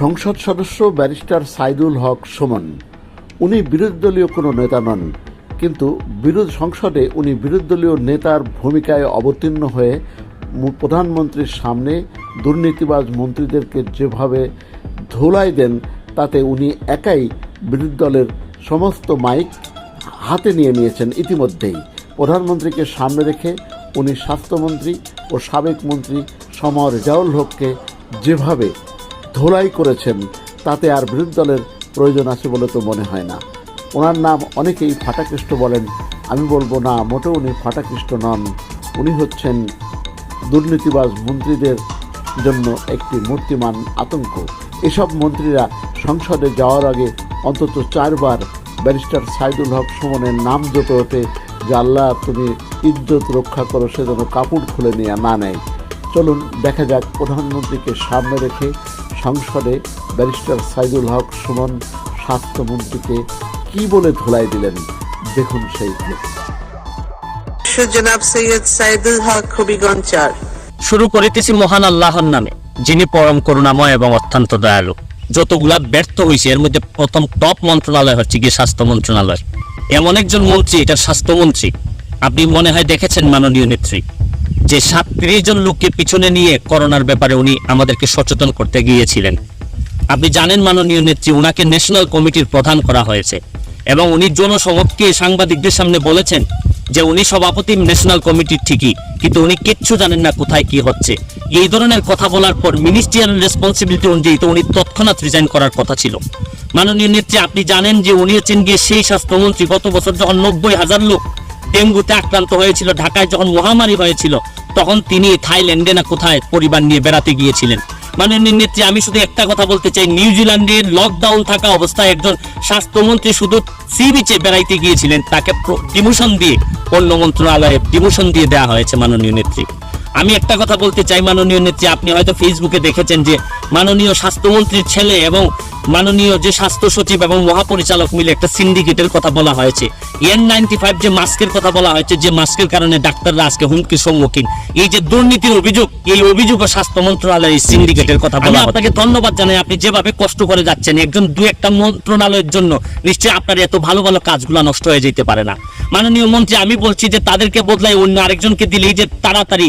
সংসদ সদস্য ব্যারিস্টার সাইদুল হক সুমন, উনি বিরোধী দলীয় কোনো নেতা নন, কিন্তু বিরোধ সংসদে উনি বিরোধী দলীয় নেতার ভূমিকায় অবতীর্ণ হয়ে প্রধানমন্ত্রীর সামনে দুর্নীতিবাজ মন্ত্রীদেরকে যেভাবে ধোলাই দেন, তাতে উনি একাই বিরোধী দলের সমস্ত মাইক হাতে নিয়ে নিয়েছেন ইতিমধ্যেই। প্রধানমন্ত্রীকে সামনে রেখে উনি স্বাস্থ্যমন্ত্রী ও সাবেক মন্ত্রী সমর রেজাউল হককে যেভাবে ধোলাই করেছেন, তাতে আর বিরোধী দলের প্রয়োজন আছে বলে তো মনে হয় না। ওনার নাম অনেকেই ফাটাকৃষ্ট বলেন, আমি বলব না, মোটেও উনি ফাটাকৃষ্ট নন। উনি হচ্ছেন দুর্নীতিবাজ মন্ত্রীদের জন্য একটি মূর্তিমান আতঙ্ক। এসব মন্ত্রীরা সংসদে যাওয়ার আগে অন্তত চারবার ব্যারিস্টার সাইদুল হক সুমনের নাম জপে ওঠে যে আল্লাহ তুমি ইজ্জত রক্ষা করো, সে যেন কাপড় খুলে নিয়ে না নেয়। চলুন, দেখা যাক প্রধানমন্ত্রীকে সামনে রেখে সংসদে ব্যারিস্টার সাইদুল হক সুমন স্বাস্থ্যমন্ত্রীকে কি বলে ধোলাই দিলেন? দেখুন সেই জনাব সৈয়দ সাইদুল হক হবিগঞ্জ শুরু করিতেছি মহান আল্লাহর নামে যিনি পরম করুণাময় এবং অত্যন্ত দয়ালু। যতগুলা ব্যর্থ হয়েছে এর মধ্যে প্রথম টপ মন্ত্রণালয় হচ্ছে গিয়ে স্বাস্থ্য মন্ত্রণালয়। এমন একজন মন্ত্রী এটা স্বাস্থ্যমন্ত্রী। আপনি মনে হয় দেখেছেন মাননীয় নেত্রী। যে সাতত্রিশ জন লোককে পিছনে নিয়ে করোনার ব্যাপারে উনি আমাদেরকে সচেতন করতে গিয়েছিলেন। আপনি জানেন মাননীয় নেত্রী, উনাকে ন্যাশনাল কমিটির প্রধান করা হয়েছে এবং উনি জনসমক্ষে সাংবাদিকদের সামনে বলেছেন যে উনি সভাপতি ন্যাশনাল কমিটির ঠিকই, কিন্তু উনি কিচ্ছু জানেন না কোথায় কি হচ্ছে। এই ধরনের কথা বলার পর মিনিস্ট্রিয়াল রেসপন্সিবিলিটি অনুযায়ী তো উনি তৎক্ষণাৎ রিজাইন করার কথা ছিল। মাননীয় নেত্রী, আপনি জানেন যে উনি হচ্ছেন গিয়ে সেই স্বাস্থ্যমন্ত্রী, গত বছর যখন নব্বই হাজার লোক ডেঙ্গুতে আক্রান্ত হয়েছিল, ঢাকায় যখন মহামারী হয়েছিল, তখন তিনি থাইল্যান্ডে না কোথায় পরিবার নিয়ে বেড়াতে গিয়েছিলেন। মাননীয় নেত্রী, আমি শুধু একটা কথা বলতে চাই নিউজিল্যান্ডের লকডাউন থাকা অবস্থায় একজন স্বাস্থ্যমন্ত্রী শুধু সি বিচে বেড়াইতে গিয়েছিলেন, তাকে ডিমোশন দিয়ে অন্য মন্ত্রণালয়ে ডিমোশন দিয়ে দেওয়া হয়েছে মাননীয় নেত্রী। আমি একটা কথা বলতে চাই মাননীয় নেত্রী। আপনি হয়তো ফেসবুকে দেখেছেন যে মাননীয় স্বাস্থ্যমন্ত্রীর ছেলে এবং মাননীয় যে স্বাস্থ্য সচিব এবং মহাপরিচালক মিলে একটা সিন্ডিকেটের কথা বলা হয়েছে। এন নাইনটি ফাইভ যে মাস্কের কথা বলা হয়েছে যে মাস্কের কারণে ডাক্তাররা আজকে হুমকির সম্মুখীন। এই যে দুর্নীতির অভিযোগ এই অভিযোগ স্বাস্থ্য মন্ত্রণালয়ের সিন্ডিকেটের কথা বলা আপনাকে ধন্যবাদ জানাই আপনি যেভাবে কষ্ট করে যাচ্ছেন একজন দু একটা মন্ত্রণালয়ের জন্য নিশ্চয়ই আপনার এত ভালো ভালো কাজগুলো নষ্ট হয়ে যেতে পারে না। মাননীয় মন্ত্রী আমি বলছি যে তাদেরকে বদলাই অন্য আরেকজনকে দিলেই যে তাড়াতাড়ি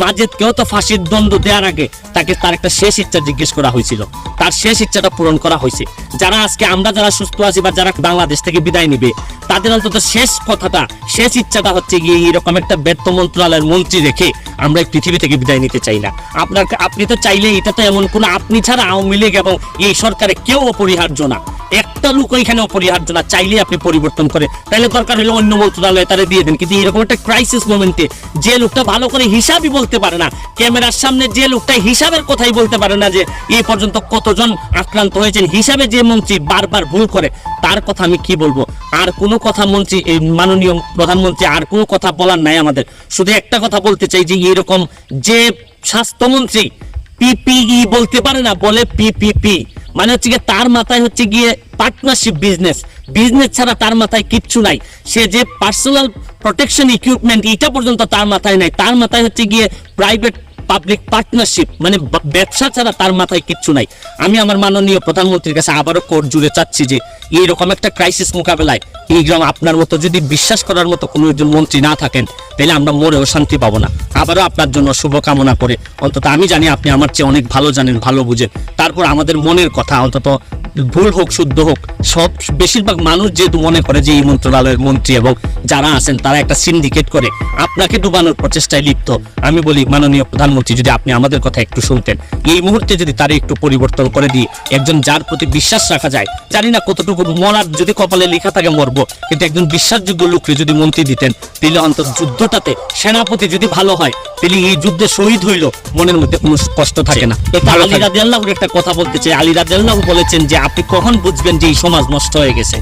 মাজেদকেও তো ফাঁসির দণ্ড দেওয়ার আগে তাকে তার একটা শেষ ইচ্ছা জিজ্ঞেস করা হয়েছিল। তার শেষ ইচ্ছাটা পূরণ করা হয়েছে। যারা আজকে আমরা যারা সুস্থ আছি বা যারা বাংলাদেশ থেকে বিদায় নিবে, তাদের অন্তত শেষ কথাটা, শেষ ইচ্ছাটা হচ্ছে গিয়ে এরকম একটা ব্যর্থ মন্ত্রণালয়ের মন্ত্রী রেখে আমরা এই পৃথিবী থেকে বিদায় নিতে চাই না। আপনার আপনি তো চাইলে এটা তো এমন কোনো, আপনি ছাড়া আওয়ামী লীগ এবং এই সরকারে কেউ অপরিহার্য না। একটা লোক ওইখানে অপরিহার্য না চাইলে আপনি পরিবর্তন করে। তাহলে দরকার হলে অন্য মন্ত্রণালয়ে তারা দিয়ে দেন। কিন্তু এরকম একটা ক্রাইসিস মোমেন্টে যে লোকটা ভালো করে হিসাবই বলতে পারে না, ক্যামেরার সামনে যে লোকটা হিসাবের কথাই বলতে পারে না যে এই পর্যন্ত কতজন আক্রান্ত হয়েছেন? হিসাবে যে মন্ত্রী বারবার ভুল করে, তার কথা আমি কি বলব? আর কোনো কথা মন্ত্রী, এই মাননীয় প্রধানমন্ত্রী, আর কোনো কথা বলার নাই আমাদের। শুধু একটা কথা বলতে চাই যে, এরকম যে স্বাস্থ্যমন্ত্রী, পিপিই বলতে পারে না, বলে পিপিপি। মানে হচ্ছে গিয়ে তার মাথায় হচ্ছে গিয়ে পার্টনারশিপ বিজনেস বিজনেস ছাড়া তার মাথায় কিচ্ছু নাই। সে যে পার্সোনাল প্রোটেকশন ইকুইপমেন্ট এটা পর্যন্ত তার মাথায় নাই। তার মাথায় হচ্ছে গিয়ে প্রাইভেট পাবলিক পার্টনারশিপ মানে ব্যবসা ছাড়া তার মাথায় কিচ্ছু নাই। আমি আমার মাননীয় প্রধানমন্ত্রীর কাছে আবারও কোর্ট জুড়ে চাচ্ছি যে, এইরকম একটা ক্রাইসিস মোকাবেলায় এই গ্রাম আপনার মতো যদি বিশ্বাস করার মতো কোনো একজন মন্ত্রী না থাকেন, তাহলে আমরা মরেও শান্তি পাবো না। আবারও আপনার জন্য শুভকামনা করে, অন্তত আমি জানি আপনি আমার চেয়ে অনেক ভালো জানেন, ভালো বুঝেন। তারপর আমাদের মনের কথা, অন্তত ভুল হোক শুদ্ধ হোক সব বেশিরভাগ মানুষ যেহেতু মনে করে যে এই মন্ত্রণালয়ের মন্ত্রী এবং যারা আছেন তারা একটা সিন্ডিকেট করে। আপনাকে ডুবানোর প্রচেষ্টায় লিপ্ত। আমি বলি মাননীয় প্রধানমন্ত্রী যদি আপনি আমাদের কথা একটু শুনতেন এই মুহূর্তে যদি তারা একটু পরিবর্তন করে দিয়ে একজন যার প্রতি বিশ্বাস রাখা যায় জানি না কতটুকু মরার যদি কপালে লেখা থাকে মরবো কিন্তু একজন বিশ্বাসযোগ্য লোককে যদি মন্ত্রী দিতেন তাহলে অন্তত যুদ্ধটাতে সেনাপতি যদি ভালো হয় তাহলে এই যুদ্ধে শহীদ হইল মনের মধ্যে কোনো কষ্ট থাকে না। এটা আলী রাজিয়াল্লাহুর একটা কথা বলতে চাই। আলী রাজিয়াল্লাহু বলেছেন যে আপনি কখন বুঝবেন যে এই সমাজ নষ্ট হয়ে গেছে?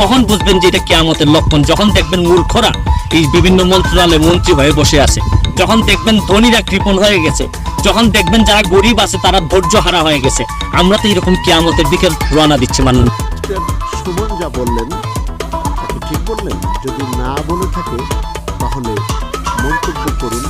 কখন বুঝবেন যে এটা কেয়ামতের লক্ষণ? যখন দেখবেন মূর্খরা এই বিভিন্ন মন্ত্রণালয়ে মন্ত্রী হয়ে বসে আছে। যখন দেখবেন ধনীরা কৃপণ হয়ে গেছে। যখন দেখবেন যারা গরিব আছে, তারা ধৈর্য হারা হয়ে গেছে। আমরা তো এরকম কেয়ামতের দিকে রওনা দিচ্ছি মানুষ সুমন যা বললেন ঠিক বললেন। যদি না বলে থাকে, তাহলে মন্তব্য করুন।